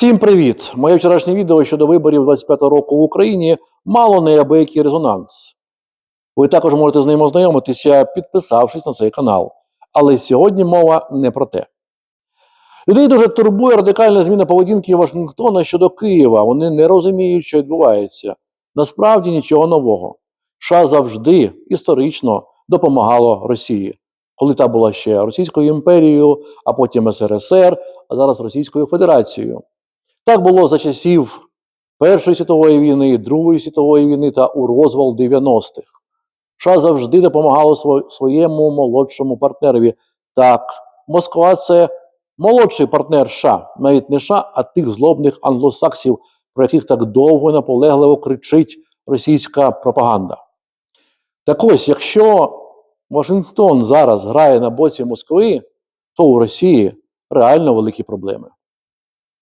Всім привіт! Моє вчорашнє відео щодо виборів 25 року в Україні мало неабиякий резонанс. Ви також можете з ним ознайомитися, підписавшись на цей канал. Але сьогодні мова не про те. Людей дуже турбує радикальна зміна поведінки Вашингтона щодо Києва. Вони не розуміють, що відбувається. Насправді нічого нового. США завжди історично допомагало Росії, коли та була ще Російською імперією, а потім СРСР, а зараз Російською Федерацією. Так було за часів Першої світової війни, Другої світової війни та у розвал 90-х. США завжди допомагало своєму молодшому партнерові. Так, Москва це молодший партнер США, навіть не США, а тих злобних англосаксів, про яких так довго і наполегливо кричить російська пропаганда. Так ось, якщо Вашингтон зараз грає на боці Москви, то у Росії реально великі проблеми.